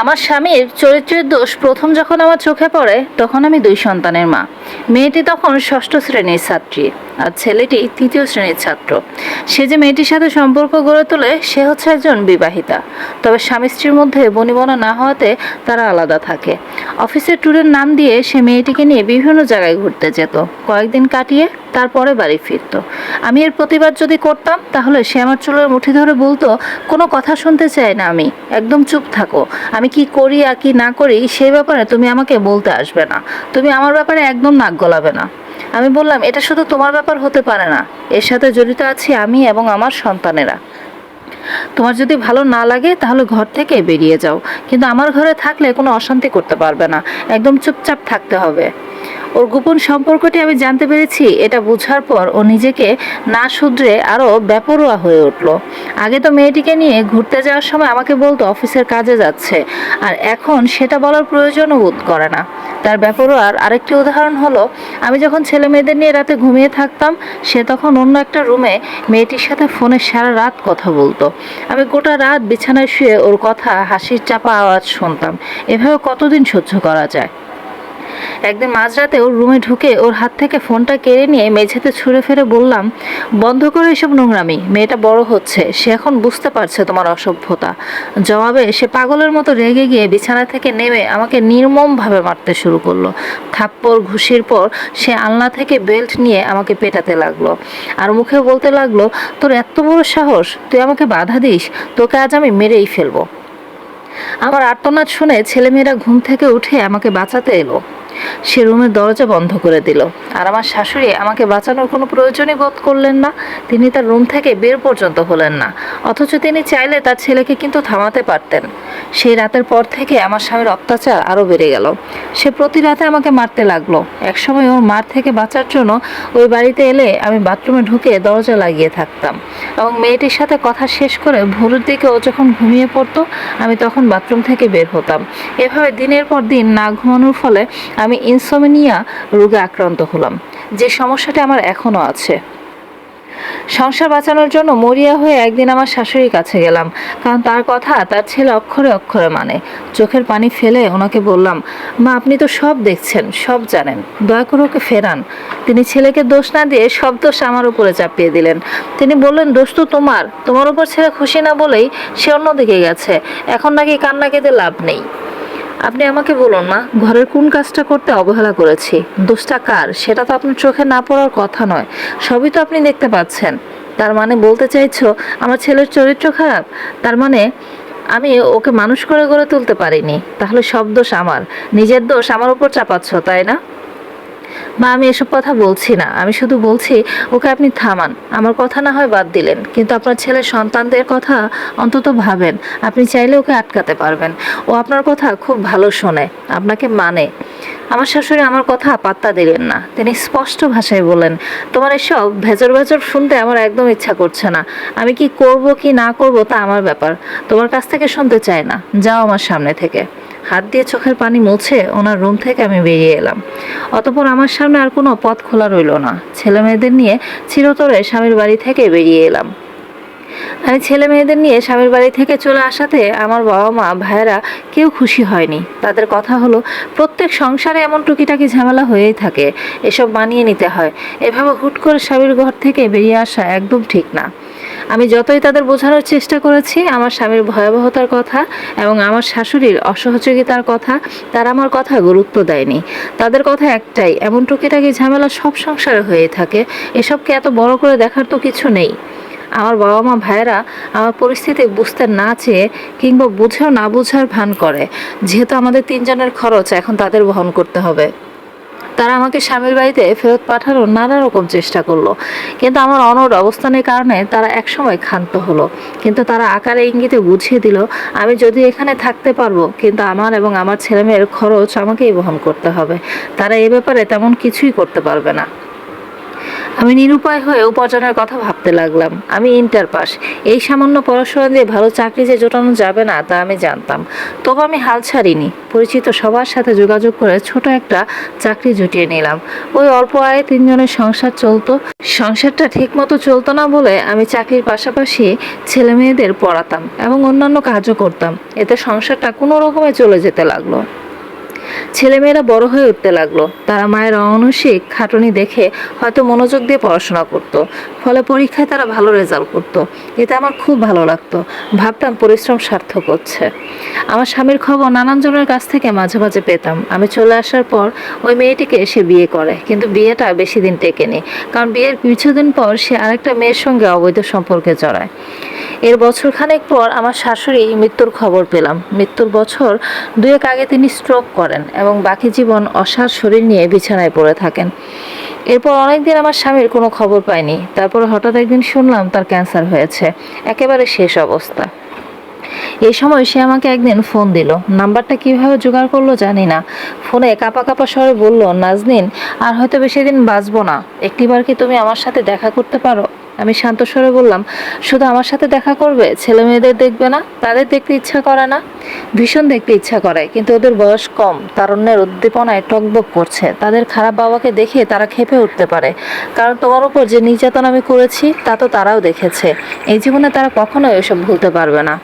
আমার স্বামীর চরিত্রের দোষ প্রথম যখন আমার চোখে পড়ে, তখন আমি দুই সন্তানের মা। মেয়েটি তখন ষষ্ঠ শ্রেণির ছাত্রী আর ছেলেটি তৃতীয় শ্রেণির ছাত্র। সে যে মেয়েটির সাথে সম্পর্ক গড়ে তোলে, সে হচ্ছে একজন বিবাহিতা। তবে স্বামী স্ত্রীর মধ্যে বনিবনা না হওয়াতে তারা আলাদা থাকে। অফিসের ট্যুরের নাম দিয়ে সে মেয়েটিকে নিয়ে বিভিন্ন জায়গায় ঘুরতে যেত। কয়েকদিন কাটিয়ে তারপরে বাড়ি ফিরতো। আমি এর প্রতিবাদ যদি করতাম, তাহলে সে আমার চুলের মুঠি ধরে বলতো, কোনো কথা শুনতে চাই না আমি, একদম চুপ থাকো। আমি কি করি আর কি না করি, সেই ব্যাপারে তুমি আমাকে বলতে আসবে না। তুমি আমার ব্যাপারে একদম নাক গলাবে না। আমি বললাম, এটা শুধু তোমার ব্যাপার হতে পারে না। এর সাথে জড়িত আছি আমি এবং আমার সন্তানেরা। তোমার যদি ভালো না লাগে, তাহলে ঘর থেকে বেরিয়ে যাও। কিন্তু আমার ঘরে থাকলে কোনো অশান্তি করতে পারবে না। একদম চুপচাপ থাকতে হবে। ওর গোপন সম্পর্কটি আমি জানতে পেরেছি, এটা বোঝার পর ও নিজেকে না শুধরে আরও বেপরোয়া হয়ে উঠল। আগে তো মেয়েটিকে নিয়ে ঘুরতে যাওয়ার সময় আমাকে বলতো অফিসের কাজে যাচ্ছে, আর এখন সেটা বলার প্রয়োজনও বোধ করে না। তার বেপরোয়ার আরেকটি উদাহরণ হলো, আমি যখন ছেলে মেয়েদের নিয়ে রাতে ঘুমিয়ে থাকতাম, সে তখন অন্য একটা রুমে মেয়েটির সাথে ফোনে সারা রাত কথা বলতো। আমি গোটা রাত বিছানায় শুয়ে ওর কথা হাসির চাপা আওয়াজ শুনতাম। এভাবে কতদিন সহ্য করা যায়? একদিন মাঝরাতে ওর রুমে ঢুকে ওর হাত থেকে ফোনটা কেড়ে নিয়ে মেঝেতে ছুঁড়ে ফেরে বললাম, বন্ধ করো এসব নোংরামি, মেয়েটা বড় হচ্ছে, সে এখন বুঝতে পারছে তোমার অসভ্যতা। জবাবে সে পাগলের মতো রেগে গিয়ে বিছানা থেকে নেমে আমাকে নির্মমভাবে মারতে শুরু করল। থাপ্পড়, ঘুষির পর সে আলনা থেকে বেল্ট নিয়ে আমাকে পেটাতে লাগল। আর মুখে বলতে লাগল, তোর এত বড় সাহস, তুই আমাকে বাধা দিস, তোকে আজ আমি মেরেই ফেলব। আমার আর্তনাদ শুনে ছেলেমেয়েরা ঘুম থেকে উঠে আমাকে বাঁচাতে এলো। সে রুমের দরজা বন্ধ করে দিল। আর আমার শাশুড়ি আমাকে বাঁচানোর কোনো প্রয়োজনই বোধ করলেন না। তিনি তার রুম থেকে বের পর্যন্ত হলেন না। অথচ তিনি চাইলে তার ছেলেকে কিন্তু থামাতে পারতেন। সেই রাতের পর থেকে আমার স্বামীর অত্যাচার আরও বেড়ে গেল। সে প্রতি রাতে আমাকে মারতে লাগল। একসময় ওর মার থেকে বাঁচার জন্য ওই বাড়িতে এলে আমি বাথরুমে ঢুকে দরজা লাগিয়ে থাকতাম। এবং মেয়েটির সাথে কথা শেষ করে ভোরের দিকে ও যখন ঘুমিয়ে পড়তো, আমি তখন বাথরুম থেকে বের হতাম। এভাবে দিনের পর দিন না ঘুমানোর ফলে আমি ইনসোমিনিয়া রোগে আক্রান্ত হলাম। যে সমস্যাটা আমার এখনও আছে। সংসার বাঁচানোর জন্য মরিয়া হয়ে একদিন আমার শাশুড়ির কাছে গেলাম। কারণ তার কথা তার ছেলে অক্ষরে অক্ষরে মানে। চোখের পানি ফেলে ওনাকে বললাম, মা, আপনি তো সব দেখছেন, সব জানেন। দয়া করে ওকে ফেরান। তিনি ছেলেকে দোষ না দিয়ে সব দোষ আমার উপরে চাপিয়ে দিলেন। তিনি বললেন, দোষ তো তোমার। তোমার উপর ছেলে খুশি না বলেই সে অন্যদিকে গেছে। এখন নাকি কান্না কেঁদে লাভ নেই। আপনি আমাকে বলুন, মা। ঘরের কোন কাজটা করতে অবহেলা করেছি? দোষটা কার? সেটা তো আপনার চোখে না পড়ার কথা নয়। সবই তো আপনি দেখতে পাচ্ছেন। তার মানে বলতে চাইছো, আমার ছেলের চরিত্র খারাপ? তার মানে আমি ওকে মানুষ করে গড়ে তুলতে পারিনি। তাহলে সব দোষ আমার। নিজের দোষ আমার উপর চাপাচ্ছ, তাই না? মা, আমি এসব কথা বলছি না। আমি শুধু বলছি, ওকে আপনি থামান। আমার কথা না হয় বাদ দিলেন। কিন্তু আপনার ছেলের সন্তানদের কথা অন্তত ভাবেন। আপনি চাইলে ওকে আটকাতে পারবেন। ও আপনার কথা খুব ভালো শোনে। আপনাকে মানে। আমার শাশুড়ি আমার কথা পাত্তা দিলেন না। তিনি স্পষ্ট ভাষায় বলেন তোমার এসব ভেজর ভেজর শুনতে আমার একদম ইচ্ছা করছে না। আমি কি করব, কি না করব তা আমার ব্যাপার। তোমার কাছ থেকে শুনতে চাই না। যাও আমার সামনে থেকে। হাত দিয়ে চোখের পানি মুছে ওনার রুম থেকে আমি বেরিয়ে এলাম। অতপর আমার সামনে আর কোনো পথ খোলা রইল না। ছেলে মেয়েদের নিয়ে চিরতরে স্বামীর বাড়ি থেকে বেরিয়ে এলাম। আমি ছেলে মেয়েদের নিয়ে স্বামীর বাড়ি থেকে চলে আসাতে আমার বাবা মা, ভাইয়েরা কেউ খুশি হয়নি। তাদের কথা হলো, প্রত্যেক সংসারে এমন টুকিটাকি ঝামেলা হয়েই থাকে। এসব মানিয়ে নিতে হয়। এভাবে হুট করে স্বামীর ঘর থেকে বেরিয়ে আসা একদম ঠিক না। আমি যতই তাদের বোঝানোর চেষ্টা করেছি, আমার স্বামীর ভয়াবহতার কথা এবং আমার শাশুড়ির অসহযোগিতার কথা, তারা আমার কথা গুরুত্ব দেয়নি। তাদের কথা একটাই, এমন টুকিটাকি ঝামেলা সব সংসারে হয়ে থাকে। এসবকে এত বড় করে দেখার তো কিছু নেই। আমার বাবা মা ভাইয়েরা আমার পরিস্থিতি বুঝতে না চেয়ে কিংবা বুঝেও না বুঝার ভান করে। যেহেতু আমাদের তিনজনের খরচ, এখন তাদের বহন করতে হবে। তারা আমাকে স্বামীর বাড়িতে ফেরত পাঠানোর নানা রকম চেষ্টা করল। কিন্তু আমার অনড় অবস্থানের কারণে তারা একসময় ক্ষান্ত হলো। কিন্তু তারা আকারে ইঙ্গিতে বুঝিয়ে দিল, আমি যদি এখানে থাকতে পারব, কিন্তু আমার এবং আমার ছেলেমেয়ের খরচ আমাকেই বহন করতে হবে। তারা এ ব্যাপারে তেমন কিছুই করতে পারবে না। আমি নিরুপায় হয়ে উপার্জনের কথা ভাবতে লাগলাম। আমি ইন্টার পাস। এই সামান্য পড়াশোনা দিয়ে ভালো চাকরি যে জোটানো যাবে না, তা আমি জানতাম। তবু আমি হাল ছাড়িনি। পরিচিত সবার সাথে যোগাযোগ করে ছোট একটা চাকরি জুটিয়ে নিলাম। ওই অল্প আয়ে তিনজনের সংসার চলতো। সংসারটা ঠিক মতো চলতো না বলে আমি চাকরির পাশাপাশি ছেলে মেয়েদের পড়াতাম এবং অন্যান্য কাজও করতাম। এতে সংসারটা কোনো রকমে চলে যেতে লাগল। ছেলেমেয়েরা বড় হয়ে উঠতে লাগল। তারা মায়ের অনসিক খাটুনি দেখে হয়তো মনোযোগ দিয়ে পড়াশোনা করত। ফলে পরীক্ষায় তারা ভালো রেজাল্ট করতো। এতে আমার খুব ভালো লাগতো। ভাবতাম পরিশ্রম সার্থক হচ্ছে। আমার স্বামীর খবর নানান জনের কাছ থেকে মাঝে মাঝে পেতাম। আমি চলে আসার পর ওই মেয়েটিকে সে বিয়ে করে, কিন্তু বিয়েটা বেশি দিন টেকেনি। কারণ বিয়ের কিছুদিন পর সে আরেকটা মেয়ের সঙ্গে অবৈধ সম্পর্কে জড়ায়। এর বছর খানেক পর আমার শাশুড়ি মৃত্যুর খবর পেলাম। মৃত্যুর বছর দুয়েক আগে তিনি স্ট্রোক করেন এবং বাকি জীবন অসার শরীর নিয়ে বিছানায় পড়ে থাকেন। এরপর অনেকদিন আমার স্বামীর কোনো খবর পাইনি। তারপর হঠাৎ একদিন শুনলাম তার ক্যান্সার হয়েছে। একেবারে শেষ অবস্থা। এই সময় সে আমাকে একদিন ফোন দিল। নাম্বারটা কীভাবে জোগাড় করল জানি না। ফোনে কাপা কাপা স্বরে বলল, নাজনিন, আর হয়তো বেশি দিন বাঁচবো না। একটিবার কি তুমি আমার সাথে দেখা করতে পারো? আমি শান্ত স্বরে বললাম, শুধু আমার সাথে দেখা করবে? ছেলে মেয়েদের দেখবে না? তাদের দেখতে ইচ্ছা করে না? ভীষণ দেখতে ইচ্ছা করে, কিন্তু ওদের বয়স কম। তারুণ্যের উদ্দীপনায় টকবক করছে। তাদের খারাপ বাবাকে দেখে তারা খেপে উঠতে পারে। কারণ তোমার উপর যে নির্যাতন আমি করেছি, তা তো তারাও দেখেছে। এই জীবনে তারা কখনোই ওসব ভুলতে পারবে না।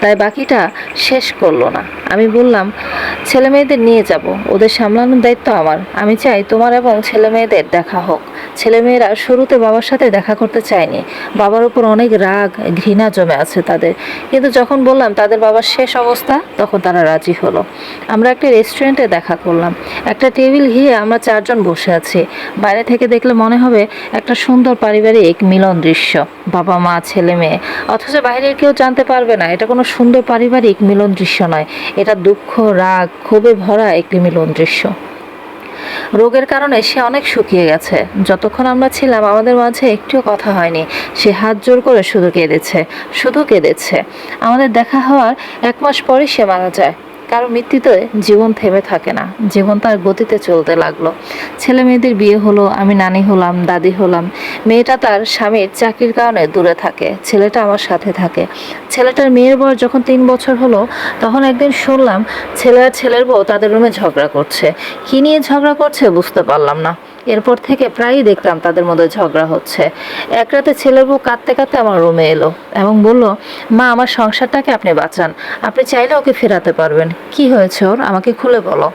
তাই বাকিটা শেষ করল না। আমি বললাম ছেলে মেয়েদের নিয়ে যাব, ওদের সামলানোর দায়িত্ব আমার। আমি চাই তোমার এবং ছেলে মেয়েদের দেখা হোক। ছেলে মেয়েরা শুরুতে বাবার সাথে দেখা করতে চায়নি। বাবার উপর অনেক রাগ, ঘৃণা জমে আছে তাদের। কিন্তু যখন বললাম তাদের বাবার শেষ অবস্থা, তখন তারা রাজি হলো। আমরা একটা রেস্টুরেন্টে দেখা করলাম। একটা টেবিল ঘিরে আমরা চারজন বসে আছি। বাইরে থেকে দেখলে মনে হবে একটা সুন্দর পারিবারিক মিলন দৃশ্য। বাবা মা, ছেলে মেয়ে। অথচ বাইরের কেউ জানতে পারবে না, এটা কোনো সুন্দর পারিবারিক মিলন দৃশ্য নয়। এটা দুঃখ, রাগ, ক্ষোভে ভরা একটি মিলন দৃশ্য। রোগের কারণে সে অনেক শুকিয়ে গেছে। যতক্ষণ আমরা ছিলাম, আমাদের মাঝে একটিও কথা হয়নি। সে হাত জোর করে শুধু কেঁদেছে শুধু কেঁদেছে। আমাদের দেখা হওয়ার এক মাস পরে সে মারা যায়। কারও মৃত্যুতে জীবন থেমে থাকে না, জীবন তার গতিতে চলতে লাগল। ছেলে মেয়েদের বিয়ে হলো, আমি নানি হলাম, দাদি হলাম। মেয়েটা তার স্বামীর চাকরির কারণে দূরে থাকে, ছেলেটা আমার সাথে থাকে। ছেলেটার মেয়ের বয়স যখন তিন বছর হলো, তখন একদিন শুনলাম ছেলে আর ছেলের বউ তাদের রুমে ঝগড়া করছে। কী নিয়ে ঝগড়া করছে বুঝতে পারলাম না। এরপর থেকে প্রায়ই দেখতাম তাদের মধ্যে ঝগড়া হচ্ছে। এক রাতে ছেলের বউ কাঁদতে কাঁদতে আমার রুমে এলো এবং বলল, মা, আমার সংসারটাকে আপনি বাঁচান। আপনি চাইলে ওকে ফেরাতে পারবেন। কি হয়েছে ওর? আমাকে খুলে বলো।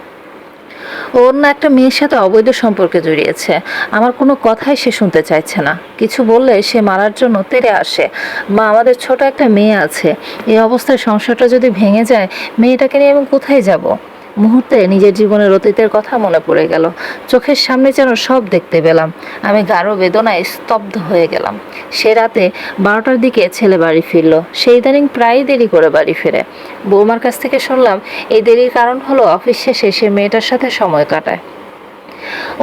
ওর না একটা মেয়ের সাথে অবৈধ সম্পর্কে জড়িয়েছে। আমার কোনো কথাই সে শুনতে চাইছে না। কিছু বললে সে মারার জন্য তেড়ে আসে। মা, আমাদের ছোট একটা মেয়ে আছে। এই অবস্থায় সংসারটা যদি ভেঙে যায়, মেয়েটাকে নিয়ে আমি কোথায় যাব? মুহূর্তে নিজের জীবনের অতীতের কথা মনে পড়ে গেল। চোখের সামনে যেন সব দেখতে পেলাম। আমি গাঢ় বেদনায় স্তব্ধ হয়ে গেলাম। সে রাতে বারোটার দিকে ছেলে বাড়ি ফিরল। সেই ইদানিং প্রায়ই দেরি করে বাড়ি ফেরে। বৌমার কাছ থেকে শুনলাম, এই দেরির কারণ হলো অফিস শেষে সে মেয়েটার সাথে সময় কাটায়।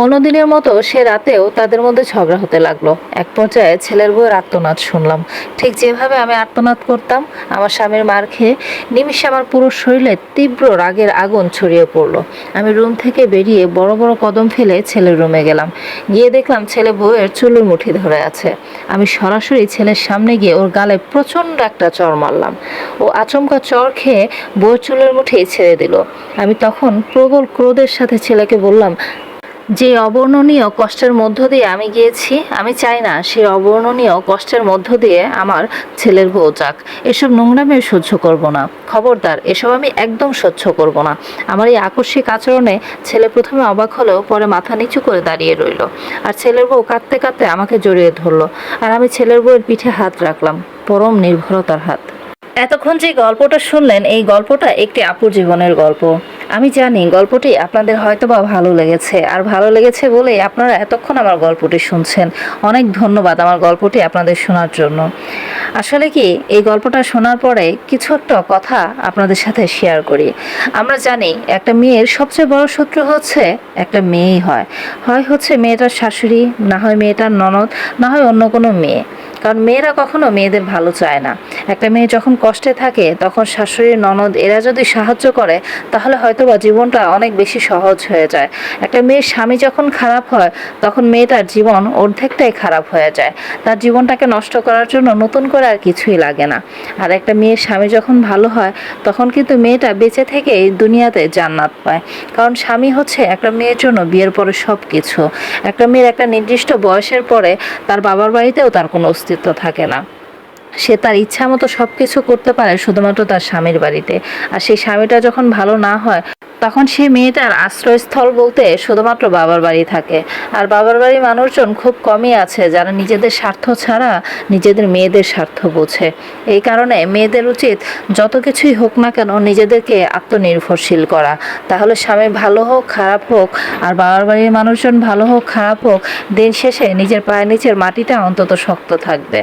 অন্যদিনের মতো সে রাতেও তাদের মধ্যে ঝগড়া হতে লাগল। এক পর্যায়ে ছেলের বউয়ের আর্তনাদ শুনলাম। ঠিক যেভাবে আমি আর্তনাদ করতাম, আমার স্বামীর মার খেয়ে নিমিষে আমার পুরো শরীরে তীব্র রাগের আগুন ছড়িয়ে পড়ল। আমি রুম থেকে বেরিয়ে বড় বড় কদম ফেলে ছেলের রুমে গেলাম। গিয়ে দেখলাম ছেলে বউয়ের চুলের মুঠি ধরে আছে। আমি সরাসরি ছেলের সামনে গিয়ে ওর গালে প্রচণ্ড একটা চর মারলাম। ও আচমকা চর খেয়ে বউয়ের চুলের মুঠি ছেড়ে দিল। আমি তখন প্রবল ক্রোধের সাথে ছেলেকে বললাম যে অবর্ণনীয় কষ্টের মধ্য দিয়ে আমি গিয়েছি, আমি চাই না সেই অবর্ণনীয় কষ্টের মধ্য দিয়ে আমার ছেলের বউ যাক। এসব নোংরামে সহ্য করব না। খবরদার, এসব আমি একদম সহ্য করব না। আমার এই আকস্মিক আচরণে ছেলে প্রথমে অবাক হলেও পরে মাথা নিচু করে দাঁড়িয়ে রইল। আর ছেলের বউ কাঁদতে কাঁদতে আমাকে জড়িয়ে ধরলো। আর আমি ছেলের বউয়ের পিঠে হাত রাখলাম, পরম নির্ভরতার হাত। এতক্ষণ যে গল্পটা শুনলেন, এই গল্পটা একটি আপুর জীবনের গল্প। আমি জানি গল্পটি আপনাদের হয়তো বা ভালো লেগেছে, আর ভালো লেগেছে বলে আপনারা এতক্ষণ আমার গল্পটি শুনছেন। অনেক ধন্যবাদ আমার গল্পটি আপনাদের শোনার জন্য। আসলে কি, এই গল্পটা শোনার পরে কিছু একটা কথা আপনাদের সাথে শেয়ার করি। আমরা জানি একটা মেয়ের সবচেয়ে বড় শত্রু হচ্ছে একটা মেয়েই হয়। হয় হচ্ছে মেয়েটার শাশুড়ি, না হয় মেয়েটার ননদ, না হয় অন্য কোনো মেয়ে। কারণ মেয়েরা কখনো মেয়েদের ভালো চায় না। একটা মেয়ে যখন কষ্টে থাকে, তখন শাশুড়ি ননদ এরা যদি সাহায্য করে, তাহলে হয়তো বা জীবনটা অনেক বেশি সহজ হয়ে যায়। একটা মেয়ের স্বামী যখন খারাপ হয়, তখন মেয়েটার জীবন অর্ধেকটাই খারাপ হয়ে যায়। তার জীবনটাকে নষ্ট করার জন্য নতুন করে আর কিছুই লাগে না। আর একটা মেয়ের স্বামী যখন ভালো হয়, তখন কিন্তু মেয়েটা বেঁচে থেকে দুনিয়াতে জান্নাত পায়। কারণ স্বামী হচ্ছে একটা মেয়ের জন্য বিয়ের পরে সব কিছু একটা মেয়ের একটা নির্দিষ্ট বয়সের পরে তার বাবার বাড়িতেও তার কোনো অস্তিত্ব থাকে না। সে তার ইচ্ছা মতো সব কিছু করতে পারে শুধুমাত্র তার স্বামীর বাড়িতে। আর সেই স্বামীটা যখন ভালো না হয়, তখন সে মেয়েটার আশ্রয়স্থল বলতে শুধুমাত্র বাবার বাড়ি থাকে। আর বাবার বাড়ির মানুষজন খুব কমই আছে যারা নিজেদের স্বার্থ ছাড়া নিজেদের মেয়েদের স্বার্থ বোঝে। এই কারণে মেয়েদের উচিত যত কিছুই হোক না কেন নিজেদেরকে আত্মনির্ভরশীল করা। তাহলে স্বামী ভালো হোক, খারাপ হোক, আর বাবার বাড়ির মানুষজন ভালো হোক, খারাপ হোক, দিন শেষে নিজের পায়ের নিচের মাটিটা অন্তত শক্ত থাকবে।